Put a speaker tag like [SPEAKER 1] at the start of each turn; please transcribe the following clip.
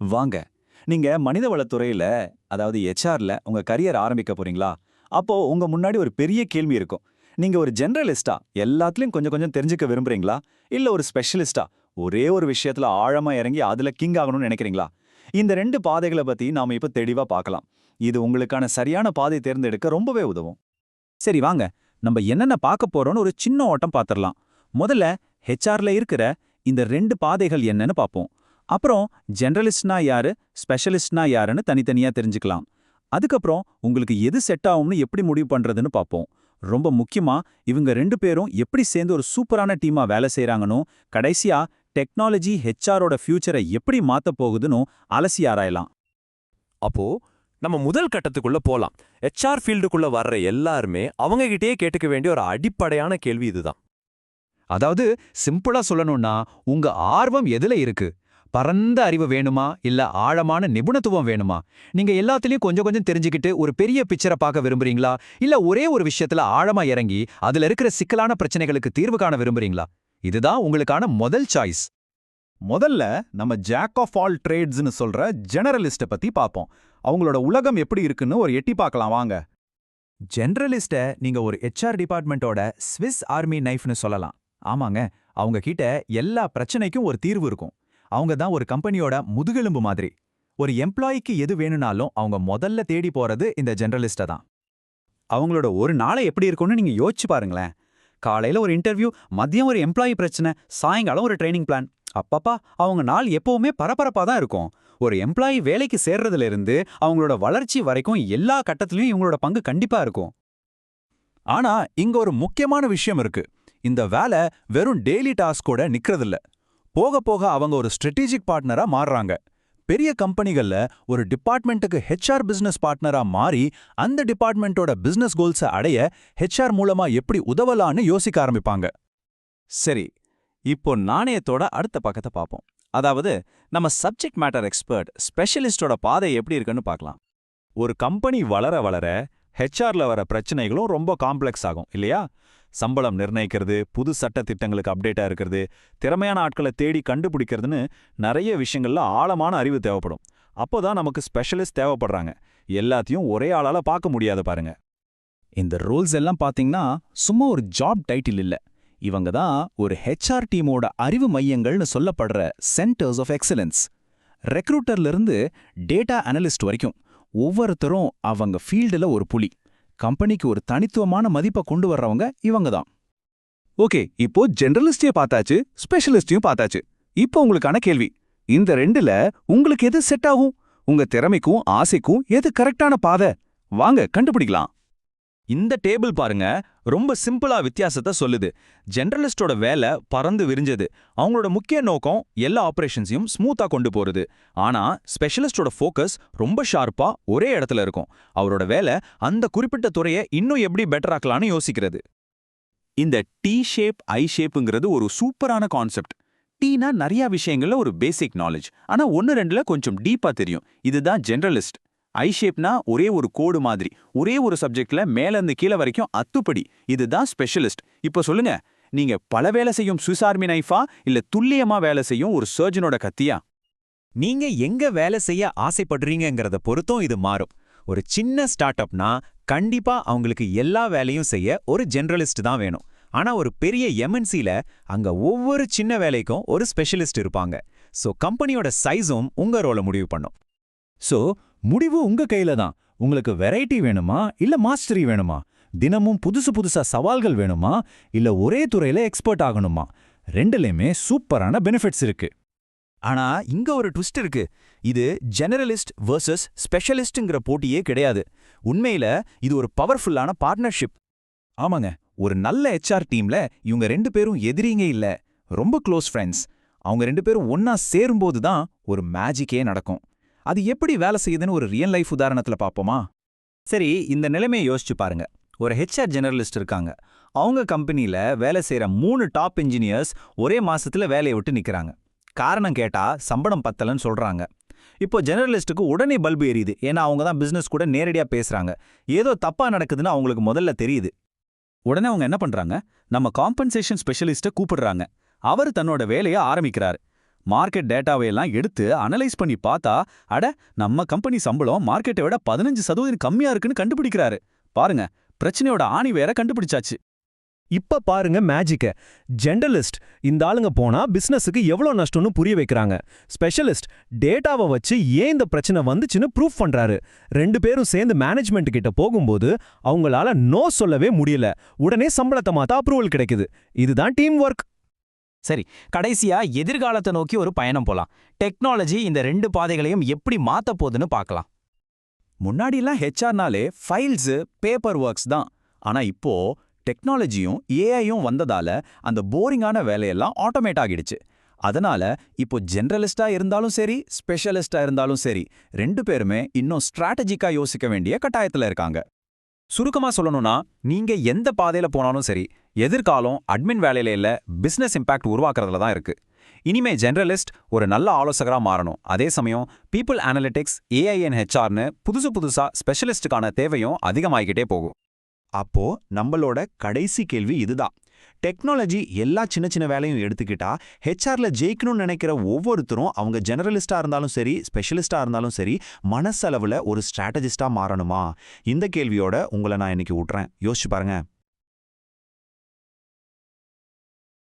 [SPEAKER 1] வாங்க. நீங்க மனிதவளத்துறையில அதாவது ஹெச்ஆர்ல உங்க கரியர் ஆரம்பிக்க போறீங்களா? அப்போ உங்க முன்னாடி ஒரு பெரிய கேள்வி இருக்கும். நீங்க ஒரு ஜெனரலிஸ்டா எல்லாத்துலயும் கொஞ்சம் கொஞ்சம் தெரிஞ்சுக்க விரும்புறீங்களா? இல்ல ஒரு ஸ்பெஷலிஸ்டா ஒரே ஒரு விஷயத்துல ஆழமா இறங்கி அதுல கிங் ஆகணும்னு நினைக்கிறீங்களா? இந்த ரெண்டு பாதைகளை பத்தி நாம இப்ப தெளிவா பார்க்கலாம். இது உங்களுக்கான சரியான பாதை தேர்ந்தெடுக்க ரொம்பவே உதவும்.
[SPEAKER 2] சரி வாங்க. நம்ம என்னென்ன பார்க்க போறோம்னு ஒரு சின்ன ஓட்டம் பார்த்துடலாம். முதல்ல ஹெச்ஆர்ல இருக்கிற இந்த ரெண்டு பாதைகள் என்னன்னு பார்ப்போம். அப்புறம் ஜெனரலிஸ்ட்னா யாரு ஸ்பெஷலிஸ்ட்னா யாருன்னு தனித்தனியா தெரிஞ்சுக்கலாம். அதுக்கப்புறம் உங்களுக்கு எது செட் ஆகும்னு எப்படி முடிவு பண்றதுன்னு பார்ப்போம். ரொம்ப முக்கியமா இவங்க ரெண்டு பேரும் எப்படி சேர்ந்து ஒரு சூப்பரான டீமா வேலை செய்றாங்கன்னு கடைசியா டெக்னாலஜி ஹெச்ஆரோட ஃபியூச்சரை எப்படி மாத்தப் போகுதுன்னு அலசி ஆராயலாம்.
[SPEAKER 3] அப்போ நம்ம முதல் கட்டத்துக்குள்ள போலாம். ஹெச்ஆர் ஃபீல்டுக்குள்ள வர்ற எல்லாருமே அவங்ககிட்டயே கேட்டுக்க வேண்டிய ஒரு அடிப்படையான கேள்வி இதுதான்.
[SPEAKER 4] அதாவது சிம்பிளா சொல்லணும்னா உங்க ஆர்வம் எதுல இருக்கு? பரந்த அறிவு வேணுமா? இல்ல ஆழமான நிபுணத்துவம் வேணுமா? நீங்க எல்லாத்துலயும் கொஞ்சம் கொஞ்சம் தெரிஞ்சுக்கிட்டு ஒரு பெரிய பிக்சரை பார்க்க விரும்புறீங்களா? இல்ல ஒரே ஒரு விஷயத்துல ஆழமா இறங்கி அதுல இருக்கிற சிக்கலான பிரச்சனைகளுக்கு தீர்வு காண விரும்புறீங்களா? இதுதான் உங்களுக்கான முதல் சாய்ஸ்
[SPEAKER 2] முதல்ல நம்ம ஜாக் ஆஃப் ஆல் ட்ரேட்ஸ்னு சொல்ற ஜெனரலிஸ்ட்டை பத்தி பார்ப்போம். அவங்களோட உலகம் எப்படி இருக்குன்னு ஒரு எட்டி பார்க்கலாம் வாங்க. ஜெனரலிஸ்ட்டை நீங்க ஒரு ஹெச்ஆர் டிபார்ட்மெண்ட்டோட ஸ்விஸ் ஆர்மி நைஃப்னு சொல்லலாம். ஆமாங்க அவங்க கிட்ட எல்லா பிரச்சனைக்கும் ஒரு தீர்வு இருக்கும். அவங்க தான் ஒரு கம்பெனியோட முதுகெலும்பு மாதிரி. ஒரு எம்ப்ளாயிக்கு எது வேணும்னாலும் அவங்க முதல்ல தேடி போறது இந்த ஜெனரலிஸ்ட்டை தான். அவங்களோட ஒரு நாளை எப்படி இருக்கும்னு நீங்க யோசிச்சு பாருங்களேன். காலையில ஒரு இன்டர்வியூ மதியம் ஒரு எம்ப்ளாயி பிரச்சனை சாயங்காலம் ஒரு ட்ரைனிங் பிளான் அப்பப்பா அவங்க நாள் எப்பவுமே பரபரப்பா தான் இருக்கும். ஒரு எம்ப்ளாயி வேலைக்கு சேர்றதுல இருந்து அவங்களோட வளர்ச்சி வரைக்கும் எல்லா கட்டத்திலயும் இவங்களோட பங்கு கண்டிப்பா இருக்கும். ஆனா இங்க ஒரு முக்கியமான விஷயம் இருக்கு. இந்த வேலை வெறும் டெய்லி டாஸ்கோட நிக்கிறதில்ல. போக போக அவங்க ஒரு ஸ்ட்ராட்டஜிக் பார்ட்னரா மாறுறாங்க. பெரிய கம்பெனிகள்ல ஒரு டிபார்ட்மெண்ட்டுக்கு ஹெச்ஆர் பிசினஸ் பார்ட்னரா மாறி அந்த டிபார்ட்மெண்ட்டோட பிசினஸ் கோல்ஸை அடைய ஹெச்ஆர் மூலமா எப்படி உதவலான்னு யோசிக்க ஆரம்பிப்பாங்க.
[SPEAKER 1] சரி இப்போ நாணயத்தோட அடுத்த பக்கத்தை பார்ப்போம். அதாவது நம்ம சப்ஜெக்ட் மேட்டர் எக்ஸ்பர்ட் ஸ்பெஷலிஸ்டோட பாதை எப்படி இருக்குன்னு பார்க்கலாம். ஒரு கம்பெனி வளர வளர ஹெச்ஆர்ல வர பிரச்சனைகளும் ரொம்ப காம்ப்ளெக்ஸ் ஆகும் இல்லையா? சம்பளம் நிர்ணயிக்கிறது புது சட்ட திட்டங்களுக்கு அப்டேட்டா இருக்கிறது திறமையான ஆட்களை தேடி கண்டுபிடிக்கிறதுன்னு நிறைய விஷயங்கள்ல ஆழமான அறிவு தேவைப்படும். அப்போதான் நமக்கு ஸ்பெஷலிஸ்ட் தேவைப்படுறாங்க. எல்லாத்தையும் ஒரே ஆளால பார்க்க முடியாது பாருங்க.
[SPEAKER 2] இந்த ரூல்ஸ் எல்லாம் பாத்தீங்கன்னா சும்மா ஒரு ஜாப் டைட்டில் இல்ல. இவங்க தான் ஒரு ஹெச்ஆர் டீமோட அறிவு மையங்கள்னு சொல்லப்படுற சென்டர்ஸ் ஆஃப் எக்ஸலன்ஸ் ரெக்ரூட்டர்ல இருந்து டேட்டா அனலிஸ்ட் வரைக்கும் ஒவ்வொருத்தரும் அவங்க ஃபீல்டுல ஒரு புலி. கம்பெனிக்கு ஒரு தனித்துவமான மதிப்பை கொண்டு வர்றவங்க இவங்க தான் ஓகே இப்போ ஜெனரலிஸ்டையும் பார்த்தாச்சு ஸ்பெஷலிஸ்டையும் பார்த்தாச்சு. இப்போ உங்களுக்கான கேள்வி. இந்த ரெண்டுல உங்களுக்கு எது செட் ஆகும்? உங்க திறமைக்கும் ஆசைக்கும் எது கரெக்டான பாதை? வாங்க கண்டுபிடிக்கலாம்.
[SPEAKER 1] இந்த டேபிள் பாருங்க ரொம்ப சிம்பிளா வித்தியாசத்தை சொல்லுது. ஜெனரலிஸ்டோட வேலை பறந்து விரிஞ்சது. அவங்களோட முக்கிய நோக்கம் எல்லா ஆபரேஷன்ஸையும் ஸ்மூத்தா கொண்டு போறது. ஆனா ஸ்பெஷலிஸ்டோட ஃபோக்கஸ் ரொம்ப ஷார்ப்பா ஒரே இடத்துல இருக்கும். அவரோட வேலை அந்த குறிப்பிட்ட துறையை இன்னும் எப்படி பெட்டராக்கலான்னு யோசிக்கிறது. இந்த டி ஷேப் ஐ ஷேப்புங்கிறது ஒரு சூப்பரான கான்செப்ட். டீனா நிறைய விஷயங்கள்ல ஒரு பேசிக் நாலேஜ் ஆனா ஒன்னு ரெண்டுல கொஞ்சம் டீப்பா தெரியும். இதுதான் ஜெனரலிஸ்ட். ஐ ஷேப்னா ஒரே ஒரு கோடு மாதிரி. ஒரே ஒரு சப்ஜெக்ட்ல மேல இருந்து கீழே வரைக்கும் அத்துப்படி. இதுதான் ஸ்பெஷலிஸ்ட் இப்போ சொல்லுங்க நீங்க பல வேலை செய்யும் சுவிஸ் ஆர்மி நைஃபா இல்ல துல்லியமா வேலை செய்யும் ஒரு சர்ஜனோட கத்தியா?
[SPEAKER 5] நீங்க எங்க வேலை செய்ய ஆசைப்படுறீங்கிறத பொறுத்தும் இது மாறும். ஒரு சின்ன ஸ்டார்ட் அப்னா கண்டிப்பா அவங்களுக்கு எல்லா வேலையும் செய்ய ஒரு ஜெனரலிஸ்ட் தான் வேணும். ஆனா ஒரு பெரிய எம்என்சில அங்க ஒவ்வொரு சின்ன வேலைக்கும் ஒரு ஸ்பெஷலிஸ்ட் இருப்பாங்க. சோ கம்பெனியோட சைஸும் உங்க ரோல முடிவு பண்ணும்.
[SPEAKER 2] சோ முடிவு உங்க கையில தான். உங்களுக்கு வெரைட்டி வேணுமா? இல்ல மாஸ்டரி வேணுமா? தினமும் புதுசு புதுசா சவால்கள் வேணுமா? இல்ல ஒரே துறையில எக்ஸ்பர்ட் ஆகணுமா? ரெண்டுலயுமே சூப்பரான பெனிஃபிட்ஸ் இருக்கு.
[SPEAKER 1] ஆனா இங்க ஒரு ட்விஸ்ட் இருக்கு. இது ஜெனரலிஸ்ட் வர்சஸ் ஸ்பெஷலிஸ்ட்ங்கிற போட்டியே கிடையாது. உண்மையில இது ஒரு பவர்ஃபுல்லான பார்ட்னர்ஷிப்
[SPEAKER 2] ஆமாங்க. ஒரு நல்ல ஹெச்ஆர் டீம்ல இவங்க ரெண்டு பேரும் எதிரிங்க இல்ல. ரொம்ப க்ளோஸ் ஃப்ரெண்ட்ஸ் அவங்க ரெண்டு பேரும் ஒன்னா சேரும்போது தான் ஒரு மேஜிக்கே நடக்கும். அது எப்படி வேலை செய்யுதுன்னு ஒரு ரியல் லைஃப் உதாரணத்துல பாப்போமா
[SPEAKER 1] சரி இந்த நிலைமையை யோசிச்சு பாருங்க. ஒரு ஹெச்ஆர் ஜெனரலிஸ்ட் இருக்காங்க. அவங்க கம்பெனியில் வேலை செய்கிற மூணு டாப் இன்ஜினியர்ஸ் ஒரே மாசத்துல வேலையை விட்டு நிற்கிறாங்க காரணம் கேட்டா சம்பளம் பத்தலன்னு சொல்றாங்க. இப்போ ஜெர்னலிஸ்ட்டுக்கு உடனே பல்பு எரியுது. ஏன்னா அவங்க தான் பிசினஸ் கூட நேரடியா பேசுறாங்க. ஏதோ தப்பா நடக்குதுன்னு அவங்களுக்கு முதல்ல தெரியுது.
[SPEAKER 2] உடனே அவங்க என்ன பண்றாங்க? நம்ம காம்பன்சேஷன் ஸ்பெஷலிஸ்ட கூப்பிடுறாங்க. அவர் தன்னோட வேலையை ஆரம்பிக்கிறாரு. மார்க்கெட் டேட்டாவையெல்லாம் எடுத்து அனலைஸ் பண்ணி பார்த்தா அட நம்ம கம்பெனி சம்பளம் மார்க்கெட்டை விட பதினஞ்சு சதவீதம் கம்மியா இருக்குன்னு கண்டுபிடிக்கிறாரு. பாருங்க பிரச்சனையோட ஆணி வேற கண்டுபிடிச்சாச்சு.
[SPEAKER 6] இப்ப பாருங்க மேஜிக்க ஜெண்டலிஸ்ட் இந்த ஆளுங்க போனா பிசினஸுக்கு எவ்வளவு நஷ்டம்னு புரிய வைக்கிறாங்க. ஸ்பெஷலிஸ்ட் டேட்டாவை வச்சு ஏன் இந்த பிரச்சனை வந்துச்சுன்னு ப்ரூஃப் பண்றாரு. ரெண்டு பேரும் சேர்ந்து மேனேஜ்மெண்ட் கிட்ட போகும்போது அவங்களால நோ சொல்லவே முடியல. உடனே சம்பளத்தை மாத்த அப்ரூவல் கிடைக்குது. இதுதான் டீம் ஒர்க்
[SPEAKER 7] சரி கடைசியா எதிர்காலத்தை நோக்கி ஒரு பயணம் போலாம். டெக்னாலஜி இந்த ரெண்டு பாதைகளையும் எப்படி மாத்த போகுதுன்னு பார்க்கலாம்
[SPEAKER 2] முன்னாடிலாம் ஹெச்ஆர்னாலே ஃபைல்ஸ் பேப்பர் ஒர்க்ஸ் தான். ஆனா இப்போ டெக்னாலஜியும் ஏஐயும் வந்ததால அந்த போரிங்கான வேலையெல்லாம் ஆட்டோமேட் ஆகிடுச்சு. அதனால இப்போ ஜெனரலிஸ்டா இருந்தாலும் சரி ஸ்பெஷலிஸ்டா இருந்தாலும் சரி ரெண்டு பேருமே இன்னும் ஸ்ட்ராட்டஜிக்கா யோசிக்க வேண்டிய கட்டாயத்துல இருக்காங்க.
[SPEAKER 1] சுருக்கமா சொல்லணும்னா நீங்க எந்த பாதையில போனாலும் சரி எதிர்காலம் அட்மின் வேலையில இல்லை பிசினஸ் இம்பாக்ட் உருவாக்குறதுல தான் இருக்கு. இனிமே ஜெனரலிஸ்ட் ஒரு நல்ல ஆலோசகரா மாறணும். அதே சமயம் பீப்புள் அனலிட்டிக்ஸ் ஏஐஎன் ஹெச்ஆர்னு புதுசு புதுசா ஸ்பெஷலிஸ்டுக்கான தேவையும் அதிகமாகிக்கிட்டே போகும்.
[SPEAKER 8] அப்போ நம்மளோட கடைசி கேள்வி இதுதான். டெக்னாலஜி எல்லா சின்ன சின்ன வேலையும் எடுத்துக்கிட்டா ஹெச்ஆர்ல ஜெயிக்கணும்னு நினைக்கிற ஒவ்வொருத்தரும் அவங்க ஜெனரலிஸ்டா இருந்தாலும் சரி ஸ்பெஷலிஸ்டா இருந்தாலும் சரி மனசளவில் ஒரு ஸ்ட்ராட்டஜிஸ்டா மாறணுமா? இந்த கேள்வியோட உங்களை நான் இன்னைக்கு விட்றேன் யோசிச்சு பாருங்க.